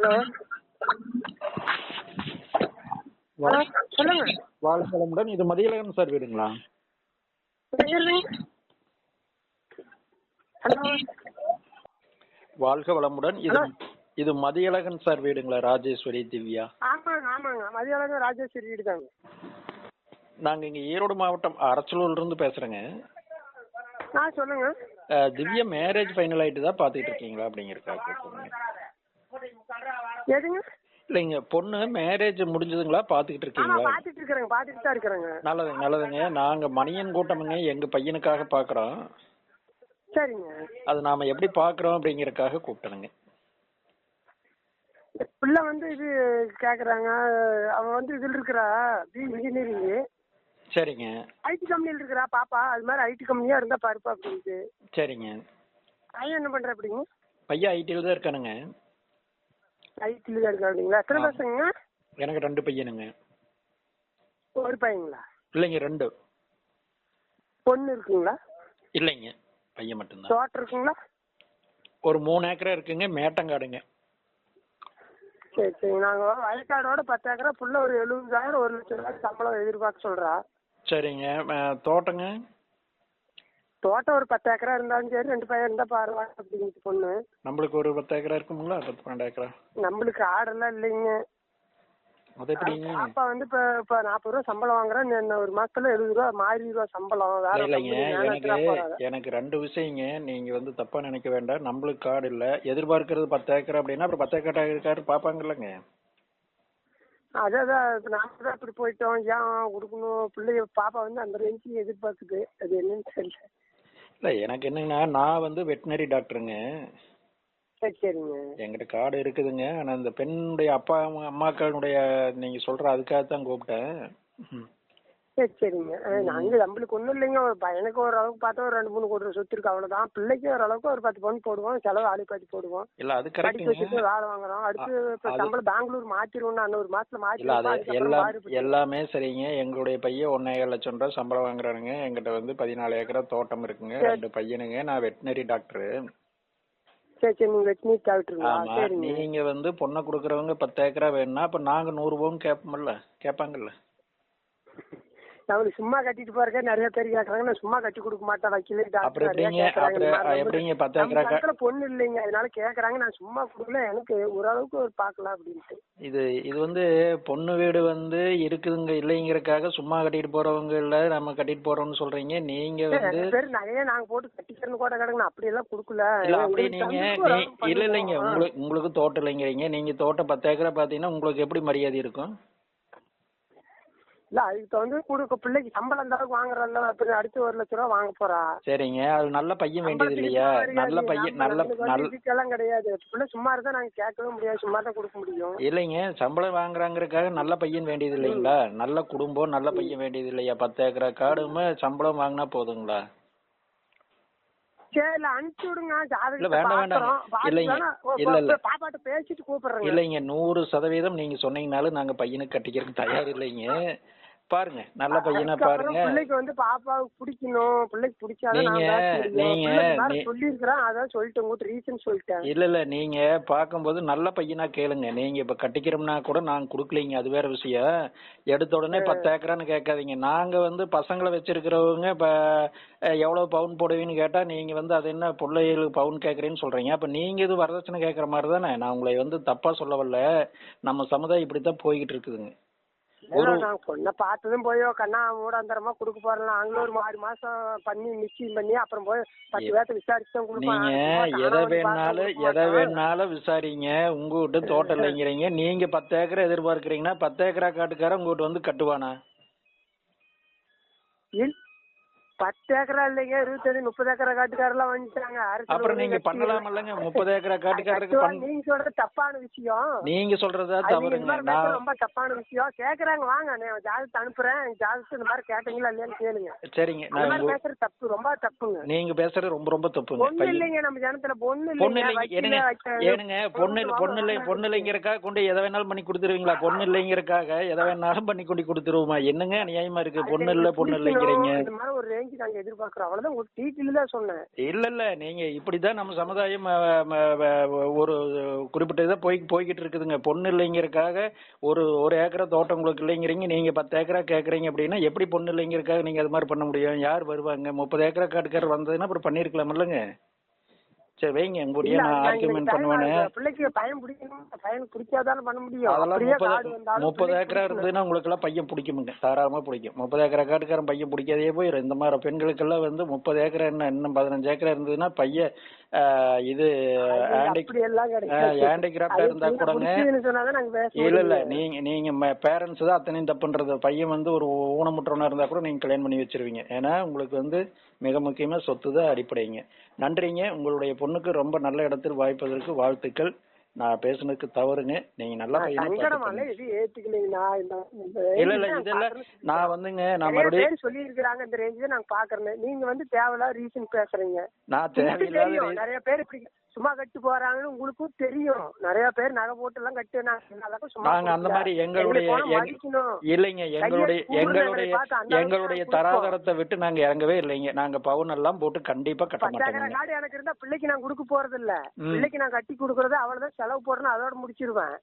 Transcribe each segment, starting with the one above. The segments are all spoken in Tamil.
ஹலோ. சொல்லுங்க. வாழ்க வளமுடன் இது மதியழகன் சார் வீடுங்களா? ஹலோ. வாழ்க வளமுடன். இது. இது மதியழகன் சார் வீடுங்களா ராஜேஸ்வரி திவ்யா? ஆமாங்க ஆமாங்க. மதியானம் ராஜேஸ்வரி வீடு தாங்க நாங்க இங்க ஈரோடு மாவட்டம் அரச்சலூர்ல இருந்து பேசுறேங்க சொல்லுங்க. திவ்யா மேரேஜ் ஃபைனல் ஆயிட்டு தான் பாத்துட்டு இருக்கீங்களா அப்படிங்கறக்காக கேட்குறேங்க எதுங்க? இல்லைங்க பொண்ணு மேரேஜ் முடிஞ்சதுங்களா? பாத்துக்கிட்டு இருக்கீங்களா? பாத்துட்டு இருக்கிறேங்க பாத்துட்டு தான் இருக்கிறேங்க. நல்லதுங்க நல்லதுங்க. நாங்க மணியன் கூட்டமுங்க எங்க பையனுக்காக பாக்குறோம். சரிங்க. அது நாம எப்படி பாக்குறோம் அப்படிங்கறக்காக கூப்பிட்டனுங்க. பிள்ளை வந்து இது கேக்குறாங்க அவன் வந்து இதுல இருக்கிறா பி இன்ஜினியரிங் சரிங்க. ஐடி கம்பெனியில் இருக்கிறா பாப்பா. அது மாதிரி ஐடி கம்பெனியா இருந்தா பாருப்பா அப்படின்ட்டு. சரிங்க. பையன் என்ன பண்ற அப்படிங்க பையன் ஐடியில் தான் இருக்கானுங்க. ஐடில தான் இருக்கா அப்படிங்களா எத்தனை. பசங்க எனக்கு ரெண்டு பையனுங்க. ஒரு பையங்களா? இல்லைங்க ரெண்டு. பொண்ணு இருக்குங்களா? இல்லைங்க. பையன் மட்டும்தான். தோட்டம் இருக்குங்களா? ஒரு மூணு ஏக்கரா இருக்குங்க. மேட்டங்காடுங்க. சரி சரி. நாங்கள் வயக்காடோட பத்து ஏக்கரா. புள்ள ஒரு எழுபதாயிரம் ஒரு லட்சம் ரூபாய் சம்பளம் எதிர்பார்க்க சொல்றா. சரிங்க. தோட்டங்க? தோட்டம் ஒரு பத்து ஏக்கரா இருந்தாலும் சரி ரெண்டு பையன் இருந்தா பரவாயில்ல அப்படிங்கிட்டு பொண்ணு. நம்மளுக்கு ஒரு பத்து ஏக்கரா இருக்குங்களா பத்து பன்னெண்டு ஏக்கரா? நம்மளுக்கு ஆடெல்லாம் இல்லைங்க. அது எப்படிங்க? பாப்பா வந்து இப்ப இப்ப நாற்பது ரூபா சம்பளம் வாங்குறேன் இன்னும் ஒரு மாசத்துல எழுபது ரூபா மாறி ரூபா சம்பளம் வேற இல்லைங்க எனக்கு. எனக்கு ரெண்டு விஷயங்க நீங்க வந்து தப்பா நினைக்க வேண்டாம் நம்மளுக்கு காடு இல்ல எதிர்பார்க்கறது பத்து ஏக்கர் அப்படின்னா அப்புறம் பத்து ஏக்கர் இருக்காரு பாப்பாங்கல்லங்க அதான் அதான் இப்ப நாம தான் இப்படி போயிட்டோம் ஏன் கொடுக்கணும் பிள்ளைய பாப்பா வந்து அந்த ரேஞ்சுக்கு எதிர்பார்க்குது அது என்னன்னு தெரியல. இல்ல எனக்கு என்னங்கன்னா நான் வந்து வெட்டினரி டாக்டருங்க சரி சரிங்க. என்கிட்ட காடு இருக்குதுங்க. ஆனா இந்த பெண்ணுடைய அப்பா அம்மா- அம்மாக்களுடைய நீங்க சொல்ற அதுக்காக தான் கூப்பிட்டேன். சரி சரிங்க. அஹ் நாங்க நம்மளுக்கு ஒண்ணும் இல்லைங்க. ஒரு பையனுக்கு ஓரளவுக்கு பார்த்தா ஒரு ரெண்டு மூணு கோடி சொத்து இருக்கு. அவ்வளவுதான். பிள்ளைக்கு ஓரளவுக்கு ஒரு பத்து பவுன் போடுவோம். செலவு ஆளு பாத்தி போடுவோம். இல்ல அது கரெக்டுங்க வச்சுட்டு வேலை வாங்குறோம். அடுத்து இப்ப சம்பளம் பெங்களூர் மாத்திருவோம் இன்னும் ஒரு மாசத்துல மாத்திருவோம் எல்லாம் எல்லாமே சரிங்க. எங்களுடைய பையன் ஒன்னே லட்சம் ரூபாய் சம்பளம் வாங்குறானுங்க. என்கிட்ட வந்து பதினாலு ஏக்கரா தோட்டம் இருக்குங்க. ரெண்டு பையனுங்க. நான் வெட்டினரி டாக்டர். நீங்க வந்து பொண்ணை கொடுக்கறவங்க பத்து ஏக்கரா வேணும்னா அப்ப நாங்க நூறு பவுன் கேட்போம்ல கேட்பாங்கல்ல நம்மளுக்கு சும்மா கட்டிட்டு போறக்கே நிறைய பேர் கேக்குறாங்க. நான் சும்மா கட்டி கொடுக்க மாட்டேன் வக்கீல் டாக்டர். பொண்ணு இல்லைங்க. அதனால கேக்குறாங்க. நான் சும்மா கொடுக்கல. எனக்கு ஓரளவுக்கு ஒரு பார்க்கலாம் அப்படின்ட்டு. இது இது வந்து பொண்ணு வீடு வந்து இருக்குதுங்க இல்லைங்கிறதுக்காக சும்மா கட்டிட்டு போறவங்க இல்ல. நம்ம கட்டிட்டு போறோம்னு சொல்றீங்க. நீங்க வந்து பேர் நகையே நாங்க போட்டு கட்டிக்கிறேன்னு கூட கிடக்கு நான் அப்படியெல்லாம் கொடுக்கல. இல்ல அப்படி நீங்க இல்ல இல்லைங்க. உங்களுக்கு உங்களுக்கு தோட்டம் இல்லைங்கிறீங்க நீங்க தோட்டம் பத்து ஏக்கரா பாத்தீங்கன்னா உங்களுக்கு எப்படி மரியாதை இருக்கும்? இல்ல அதுக்கு வந்து கொடுக்க பிள்ளைக்கு சம்பளம் இந்த அளவுக்கு வாங்குறல்ல அப்புறம் அடுத்து ஒரு லட்ச ரூபா வாங்க போறா. சரிங்க. அது நல்ல பையன் வேண்டியது இல்லையா? நல்ல பையன் நல்ல நல்ல கிடையாது. பிள்ளை சும்மா இருந்தா நாங்க கேட்கவே முடியாது. சும்மா தான் கொடுக்க முடியும். இல்லைங்க. சம்பளம் வாங்குறாங்கறதுக்காக நல்ல பையன் வேண்டியது இல்லைங்களா? நல்ல குடும்பம் நல்ல பையன் வேண்டியது இல்லையா? பத்து ஏக்கரா காடுமே சம்பளம் வாங்கினா போதுங்களா? சரி இல்ல அனுப்பிச்சு விடுங்க. இல்ல வேண்டாம் வேண்டாம். இல்லைங்க. இல்ல இல்ல. பாப்பாட்ட பேசிட்டு கூப்பிடுறேங்க. இல்லைங்க நூறு சதவீதம் நீங்க சொன்னீங்கனாலும் நாங்க பையனுக்கு கட்டிக்கிறதுக்கு தயார் இல்லைங்க. பாருங்க நல்ல பையனா பாருங்க. பிள்ளைக்கு வந்து பாப்பாவுக்கு பிடிக்கணும். பிள்ளைக்கு பிடிச்சாதான் நீங்க- நீங்க- சொல்லியிருக்கிறேன். அதான் சொல்லிட்டு உங்ககிட்ட ரீசன் சொல்லிட்டேன். இல்ல இல்ல நீங்க பாக்கும்போது நல்ல பையனா கேளுங்க. நீங்க இப்ப கட்டிக்கிறோம்னா கூட நாங்க குடுக்கலைங்க. அது வேற விஷயம். எடுத்த உடனே பத்து ஏக்கரான்னு கேட்காதீங்க. நாங்க வந்து பசங்களை வச்சிருக்கிறவங்க இப்ப எவ்வளவு பவுன் போடுவீங்கன்னு கேட்டா நீங்க வந்து அது என்ன பிள்ளைகளுக்கு பவுன் கேக்குறேன்னு சொல்றீங்க. அப்ப நீங்க இது வரதட்சணை கேக்குற மாதிரி தானே? நான் உங்களை வந்து தப்பா சொல்ல வரல நம்ம சமுதாயம் இப்படித்தான் போய்கிட்டு இருக்குதுங்க. நான் பொண்ணை பார்த்ததும் போய் கண்ணா மூடாந்தரமா கொடுக்க போறேன் நாங்களும் ஒரு ஆறு மாசம் பண்ணி நிச்சயம் பண்ணி அப்புறம் போய் பத்து பேர்த்த விசாரிச்சு நீங்க எதை வேணாலும் எதை. வேணாலும் விசாரிங்க. உங்ககிட்ட தோட்டம் இல்லைங்கிறீங்க. நீங்க பத்து ஏக்கரை எதிர்பார்க்கறீங்கன்னா பத்து ஏக்கரா காட்டுக்காரன் உங்ககிட்ட வந்து கட்டுவானா? பத்து ஏக்கரா இல்லைங்க இருபத்தஞ்சு முப்பது ஏக்கரா காட்டுக்காரெல்லாம் வந்துட்டாங்க அரசு அப்புறம் நீங்க கட்சி- பண்ணலாமல்லங்க. முப்பது ஏக்கரா காட்டுக்காரருக்கு நீங்க சொல்றது தப்பான விஷயம். நீங்க சொல்றதா தவறுங்க. ரொம்ப தப்பான விஷயம். கேக்குறாங்க வாங்க நான் ஜாதகத்தை அனுப்புறேன். ஜாதகத்தை இந்த மாதிரி கேட்டீங்களா இல்லையான்னு கேளுங்க. சரிங்க. நான் பேசுறது தப்பு ரொம்ப தப்புங்க. நீங்க பேசுறது ரொம்ப ரொம்ப தப்புங்க. பொண்ணு இல்லைங்க நம்ம ஜனத்துல பொண்ணு பொண்ணு இல்லைங்க. இல்லைங்க ஏனுங்க? பொண்ணு இல்ல பொண்ணு இல்லை பொண்ணு இல்லைங்கிறக்காக கொண்டு எதை வேணாலும் பண்ணி கொடுத்துருவீங்களா? பொண்ணு இல்லைங்கிறக்காக எதை வேணாலும் பண்ணி கொண்டு கொடுத்துருவோமா? என்னங்க நியாயமா இருக்கு? பொண்ணு இல்ல பொண்ணு இல்லைங்கிறீங்க. ஒரு ரேஞ்ச் நீதி நாங்க எதிர்பார்க்கிறோம். அவ்வளவுதான். ஒரு டீட்டெயில் தான் சொன்னேன். இல்ல இல்ல. நீங்க இப்படிதான் நம்ம சமுதாயம் ஒரு குறிப்பிட்ட இதை போய் போய்கிட்டு இருக்குதுங்க. பொண்ணு இல்லைங்கிறதுக்காக ஒரு ஒரு ஏக்கரா தோட்டம் உங்களுக்கு இல்லைங்கிறீங்க. நீங்க பத்து ஏக்கரா கேக்குறீங்க அப்படின்னா எப்படி பொண்ணு இல்லைங்கிறதுக்காக நீங்க அது மாதிரி பண்ண முடியும்? யார் வருவாங்க? முப்பது ஏக்கரா காட்டுக்காரர் வந்ததுன்னா அப்புறம் பண்ணிருக்கலாம் இல்லைங்க சரி வைங்க. இல்ல, நான் ஆர்குமெண்ட் time பிள்ளைக்கு பையன் பிடிக்கணும்? பையனுக்கு பிடிக்காதாலும் பண்ண முடியும். அதெல்லாம் முப்பது ஏக்கரா. இருந்ததுன்னா உங்களுக்கு எல்லாம் பையன் பிடிக்குமுங்க. தாராளமா பிடிக்கும். முப்பது ஏக்கரா காட்டுக்காரன் பையன் பிடிக்காதே போயிடும் இந்த மாதிரி பெண்களுக்கெல்லாம் வந்து முப்பது ஏக்கரா என்ன இன்னும் பதினஞ்சு ஏக்கரா இருந்ததுன்னா பையன் இது ஹேண்டி கிடையாது. ஹேண்டிகிராப்டா இருந்தா கூடங்க. இல்ல இல்ல. நீங்க நீங்க பேரண்ட்ஸ் தான் அத்தனையும் தப்புன்றது பையன் வந்து ஒரு ஊனமுற்றவனா இருந்தா கூட நீங்க கல்யாணம் பண்ணி வச்சிருவீங்க. ஏன்னா உங்களுக்கு வந்து மிக முக்கியமா சொத்து தான் அடிப்படைங்க. நன்றிங்க. உங்களுடைய பொண்ணுக்கு ரொம்ப நல்ல இடத்தில் வாய்ப்பதற்கு வாழ்த்துக்கள். நான் பேசுனதுக்கு தவறுங்க. நீங்க நல்லா நான் இல்ல இல்ல இதெல்லாம் நான் வந்துங்க நான் மறுபடியும் சொல்லி இருக்கிறாங்க இந்த ரேஞ்ச் தான் நாங்க பாக்குறேன் நீங்க வந்து தேவையில்லாத ரீசன் பேசுறீங்க. நான் தேவையில்லாத நிறைய பேர் இப்படி சும்மா கட்டி போறாங்கன்னு உங்களுக்கும் தெரியும். நிறைய பேர் நகை போட்டு எல்லாம் கட்டி சும்மா நாங்க அந்த. மாதிரி எங்களுடைய. இல்லைங்க எங்களுடைய எங்களுடைய எங்களுடைய தராதரத்தை விட்டு நாங்க இறங்கவே இல்லைங்க. நாங்க பவுன் எல்லாம் போட்டு கண்டிப்பா கட்ட மாட்டோங்க கார்டு எனக்கு இருந்தா பிள்ளைக்கு நான் கொடுக்க போறது இல்ல. பிள்ளைக்கு நான் கட்டி கொடுக்கறது அவ்வளவுதான் செலவு போடுறேன்னு அதோட முடிச்சிருவேன்.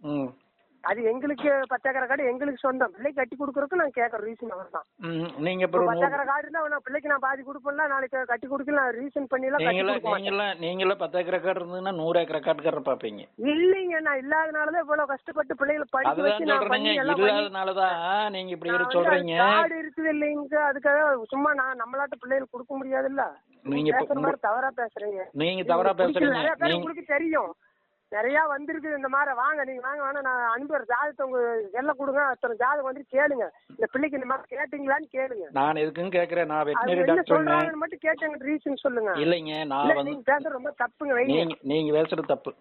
அது எங்களுக்கு பத்தாயிரம் கார்டு எங்களுக்கு சொந்தம். பிள்ளைக்கு கட்டி கொடுக்கறதுக்கு நான் கேட்கற ரீசன் அவர் தான் நீங்க பத்தாயிரம் கார்டு இருந்தா நான் பிள்ளைக்கு நான் பாதி கொடுப்பேன்ல நாளைக்கு கட்டி கொடுக்கல நான் ரீசன் பண்ணி எல்லாம் கட்டி கொடுக்க மாட்டேன். நீங்களா பத்து ஏக்கர் கார்டு இருந்ததுன்னா நூறு ஏக்கர் கார்டுக்காரர் பாப்பீங்க இல்லைங்க நான் இல்லாதனாலதான் இவ்வளவு கஷ்டப்பட்டு பிள்ளைகளை படிக்க வச்சு நான் பண்ணி எல்லாம் நீங்க இப்படி சொல்றீங்க. கார்டு இருக்குது இல்லைங்க அதுக்காக சும்மா நான் நம்மளாட்ட பிள்ளைகளுக்கு கொடுக்க முடியாதுல்ல. நீங்க தவறா பேசுறீங்க. நீங்க தவறா பேசுறீங்க. உங்களுக்கு தெரியும். நிறைய வந்திருக்குது இந்த மாதிரி. வாங்க நீங்க வாங்க வேணா நான் அனுப்புற ஜாதகத்தை உங்க செல்ல கொடுங்க. அத்தனை ஜாதகம் வந்து கேளுங்க. இந்த பிள்ளைக்கு இந்த மாதிரி கேட்டீங்களான்னு கேளுங்க. நான் எதுக்குன்னு கேக்குறேன் நான் வெட்டினரி என்ன டாக்டருங்க சொல்றாங்கன்னு மட்டும் கேட்டேங்க ரீசன் சொல்லுங்க. இல்லைங்க நான் வந்து நீங்க பேசுறது ரொம்ப தப்புங்க வைங்க. நீங்க நீங்க பேசுறது தப்பு.